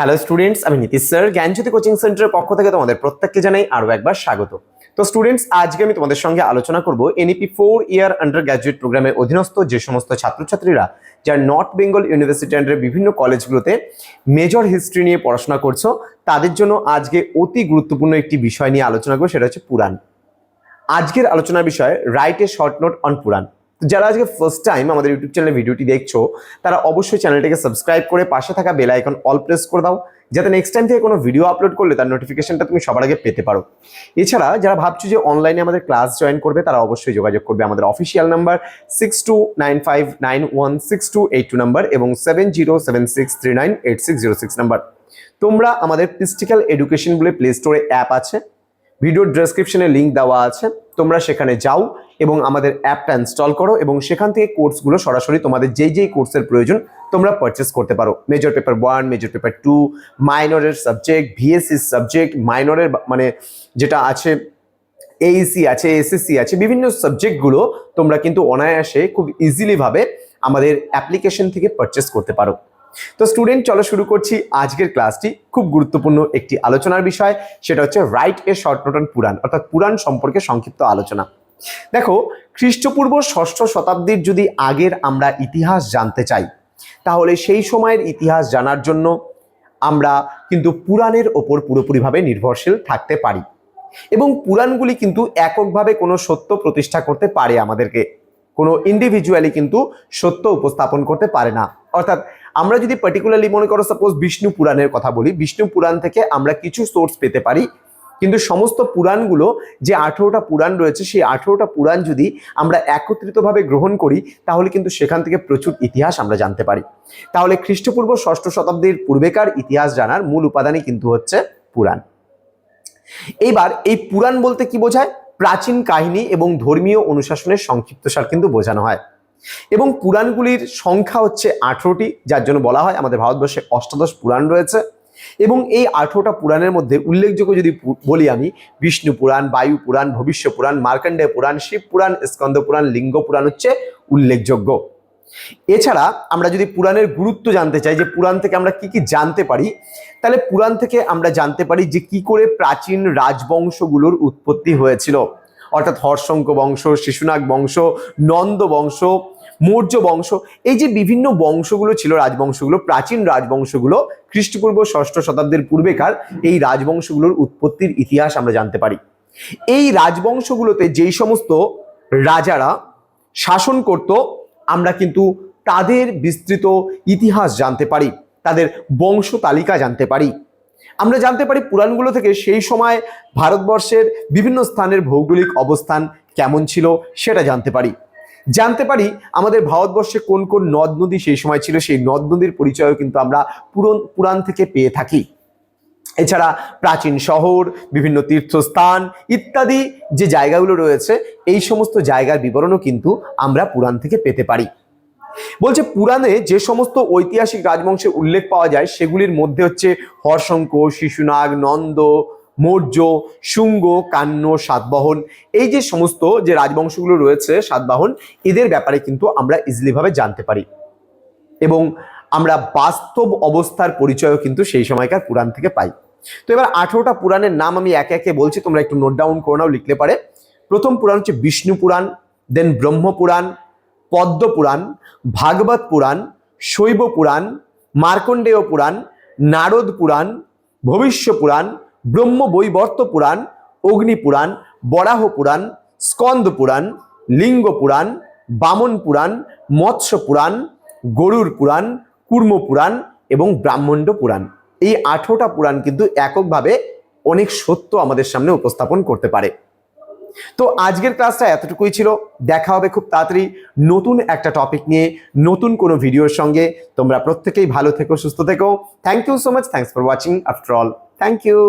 Hello students আমি Nitish sir জ্ঞানজ্যোতি coaching সেন্টারের পক্ষ থেকে তোমাদের প্রত্যেককে জানাই আরও একবার স্বাগত। তো স্টুডেন্টস আজকে আমি তোমাদের সঙ্গে আলোচনা করব NEP four year undergraduate প্রোগ্রামের অধীনস্থ যে সমস্ত ছাত্রছাত্রীরা যারা নর্থ বেঙ্গল ইউনিভার্সিটি আন্ডারের বিভিন্ন কলেজগুলোতে মেজর হিস্ট্রি নিয়ে পড়াশোনা করছ, তাদের জন্য আজকে অতি গুরুত্বপূর্ণ একটি বিষয় নিয়ে আলোচনা করব, সেটা হচ্ছে পুরাণ। আজকের আলোচনার বিষয় write a short note on Purana যারা আজকে ফার্স্ট টাইম আমাদের ইউটিউব চ্যানেলে ভিডিওটি দেখছ, তারা অবশ্যই চ্যানেলটিকে সাবস্ক্রাইব করে পাশে থাকা বেল আইকন অল প্রেস করে দাও, যাতে নেক্সট টাইম থেকে কোনো ভিডিও আপলোড করলে তার নোটিফিকেশনটা তুমি সবার আগে পেতে পারো। এছাড়া যারা ভাবছ যে অনলাইনে আমাদের ক্লাস জয়েন করবে, তারা অবশ্যই যোগাযোগ করবে আমাদের official number six two nine five nine one six two eight two number এবং seven zero seven six three nine eight six zero six number তোমরা আমাদের পিস্টিক্যাল এডুকেশন বলে প্লে স্টোরে অ্যাপ আছে ভিডিওর ডেসক্রিপশনে লিঙ্ক দেওয়া আছে, তোমরা সেখানে যাও এবং আমাদের অ্যাপটা ইনস্টল করো এবং সেখান থেকে কোর্সগুলো সরাসরি তোমাদের যেই যেই কোর্সের প্রয়োজন তোমরা পারচেস করতে পারো। Major paper one major paper two মাইনরের subject VSC subject মাইনরের মানে যেটা আছে এইসি আছে এসএসসি আছে, বিভিন্ন সাবজেক্টগুলো তোমরা কিন্তু অনায়াসে খুব ইজিলিভাবে আমাদের অ্যাপ্লিকেশন থেকে পারচেস করতে পারো। তো স্টুডেন্ট চলো শুরু করছি আজকের ক্লাসটি খুব গুরুত্বপূর্ণ একটি আলোচনার বিষয়, সেটা হচ্ছে write a short note on Purana অর্থাৎ পুরাণ সম্পর্কে সংক্ষিপ্ত আলোচনা। দেখো, খ্রিস্টপূর্ব ষষ্ঠ শতাব্দীর যদি আগের আমরা ইতিহাস জানতে চাই, তাহলে সেই সময়ের ইতিহাস জানার জন্য আমরা কিন্তু পুরাণের ওপর পুরোপুরিভাবে নির্ভরশীল থাকতে পারি। এবং পুরাণগুলি কিন্তু এককভাবে কোনো সত্য প্রতিষ্ঠা করতে পারে আমাদেরকে। কোনো ইন্ডিভিজুয়ালি কিন্তু সত্য উপস্থাপন করতে পারে না। অর্থাৎ আমরা যদি পার্টিকুলারলি মনে করো সাপোজ বিষ্ণু পুরাণের কথা বলি, বিষ্ণু পুরাণ থেকে আমরা কিছু সোর্স পেতে পারি কিন্তু সমস্ত পুরাণগুলো যে আঠেরোটা পুরাণ রয়েছে, সেই আঠেরোটা পুরাণ যদি আমরা একত্রিতভাবে গ্রহণ করি, তাহলে কিন্তু সেখান থেকে প্রচুর ইতিহাস আমরা জানতে পারি। তাহলে খ্রিস্টপূর্ব ষষ্ঠ শতাব্দীর পূর্বেকার ইতিহাস জানার মূল উপাদানই কিন্তু হচ্ছে পুরাণ। এইবার এই পুরাণ বলতে কি বোঝায়? প্রাচীন কাহিনী এবং ধর্মীয় অনুশাসনের সংক্ষিপ্তসার কিন্তু বোঝানো হয়। এবং পুরাণগুলির সংখ্যা হচ্ছে আঠেরোটি, যার জন্য বলা হয় আমাদের ভারতবর্ষে অষ্টাদশ পুরাণ রয়েছে। এবং এই আঠেরোটা পুরাণের মধ্যে উল্লেখযোগ্য যদি বলি আমি, বিষ্ণু পুরাণ, বায়ু পুরাণ, ভবিষ্য পুরাণ, মার্কণ্ডেয় পুরাণ, শিব পুরাণ, স্কন্দ পুরাণ, লিঙ্গ পুরাণ হচ্ছে উল্লেখযোগ্য। এছাড়া আমরা যদি পুরাণের গুরুত্ব জানতে চাই, যে পুরাণ থেকে আমরা কি কি জানতে পারি, তাহলে পুরাণ থেকে আমরা জানতে পারি যে কি করে প্রাচীন রাজবংশগুলোর উৎপত্তি হয়েছিল। অর্থাৎ হর্ষঙ্ক বংশ, শিশুনাগ বংশ, নন্দ বংশ মৌর্য বংশ। এই যে বিভিন্ন বংশগুলো ছিল, রাজবংশগুলো, প্রাচীন রাজবংশগুলো, খ্রিস্টপূর্ব ষষ্ঠ শতাব্দীর পূর্বেকার এই রাজবংশগুলোর উৎপত্তির ইতিহাস আমরা জানতে পারি। এই রাজবংশগুলোতে যেই সমস্ত রাজারা শাসন করত, আমরা কিন্তু তাদের বিস্তৃত ইতিহাস জানতে পারি, তাদের বংশ তালিকা জানতে পারি। আমরা জানতে পারি পুরাণগুলো থেকে সেই সময় ভারতবর্ষের বিভিন্ন স্থানের ভৌগোলিক অবস্থান কেমন ছিল, সেটা জানতে পারি। জানতে পারি আমাদের ভারতবর্ষে কোন কোন নদ নদী সেই সময় ছিল, সেই নদ নদীর পরিচয়ও কিন্তু আমরা পুরন, পুরাণ থেকে পেয়ে থাকি। এছাড়া প্রাচীন শহর, বিভিন্ন তীর্থস্থান ইত্যাদি যে জায়গাগুলো রয়েছে, এই সমস্ত জায়গার বিবরণও কিন্তু আমরা পুরাণ থেকে পেতে পারি। বলছে পুরাণে যে সমস্ত ঐতিহাসিক রাজবংশের উল্লেখ পাওয়া যায়, সেগুলির মধ্যে হচ্ছে হর্ষঙ্ক শিশুনাগ, নন্দ মৌর্য, শুঙ্গ কান্ন সাতবাহন, এই যে সমস্ত যে রাজবংশগুলো রয়েছে, সাতবাহন, এদের ব্যাপারে কিন্তু আমরা ইজিলিভাবে জানতে পারি। এবং আমরা বাস্তব অবস্থার পরিচয়ও কিন্তু সেই সময়কার পুরাণ থেকে পাই। তো এবার আঠেরোটা পুরাণের নাম আমি একে একে বলছি, তোমরা একটু নোট ডাউন করে নাও, লিখলে পারে। প্রথম পুরাণ হচ্ছে বিষ্ণু পুরাণ দেন ব্রহ্মপুরাণ পদ্ম পুরাণ, ভাগবত পুরাণ, শৈব পুরাণ, মার্কণ্ডেয় পুরাণ, নারদ পুরাণ, ভবিষ্য পুরাণ ব্রহ্ম বৈবর্ত পুরাণ, অগ্নি পুরাণ, বরাহ পুরাণ, স্কন্দ পুরাণ, লিঙ্গ পুরাণ, বামন পুরাণ, মৎস্য পুরাণ, গরুর পুরাণ, কুর্ম পুরাণ এবং ব্রাহ্মণ্ড পুরাণ। এই আঠোটা পুরাণ কিন্তু এককভাবে অনেক সত্য আমাদের সামনে উপস্থাপন করতে পারে। তো আজকের ক্লাসটা এতটুকুই ছিল। দেখা হবে খুব তাড়াতাড়ি নতুন একটা টপিক নিয়ে, নতুন কোনো ভিডিওর সঙ্গে। তোমরা প্রত্যেকেই ভালো থেকো, সুস্থ থেকো। Thank you so much thanks for watching after all thank you